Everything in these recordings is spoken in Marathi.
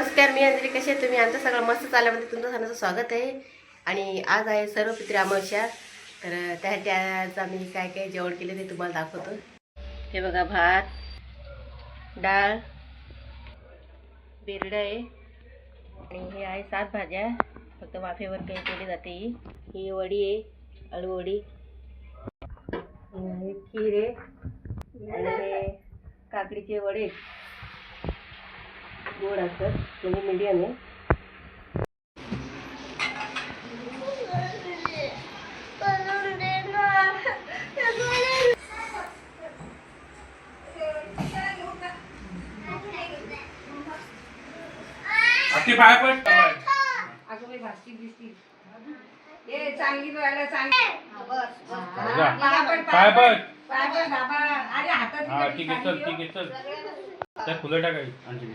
नमस्कार मी अंजली कशी आहे तुम्ही आमचं सगळं मस्त चालल्यामध्ये म्हणजे तुमचं सणाचं स्वागत आहे. आणि आज आहे सर्व पित्री अमावस्या. तर त्या आज आम्ही काय काय जेवण केले ते तुम्हाला दाखवतो. हे बघा भात डाळ बिरडं आहे. आणि हे आहे सात भाज्या. फक्त वाफेवर काही केली जाते. ही ही वडी आहे अळूवडी खीर आहे. आणि हे काकडीचे वडे. गोड असतात म्हणजे मीडियम आहे. अगं बाई चांगली पाय पड. पाय बाबा. अरे हातात हा दिलं ठीक आहे चल ठीक आहे चल. त्या फुलं टाकायची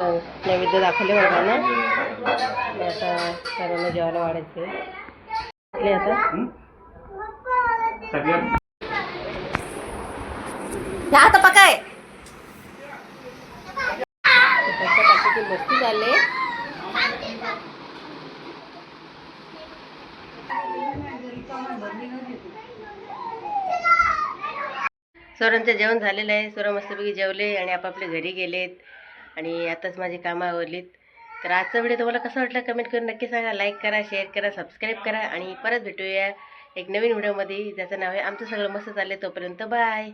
नैवेद्य दाखवले आणि आता सर्वांना जेवायला वाढायचे आता? सगळ्यात आता पकाय. मस्ती झाले. सोरांचं जेवण झालेलं आहे. सोरा मस्तपैकी जेवले आणि आपापल्या घरी गेलेत. आणि आताच माझी कामं आवडलीत तर आजचा व्हिडिओ तुम्हाला कसा वाटला कमेंट करून नक्की सांगा. लाईक करा शेअर करा सबस्क्राईब करा आणि परत भेटूया एक नवीन व्हिडिओमध्ये. ज्याचं नाव आहे आमचं सगळं मस्त चाललं तोपर्यंत बाय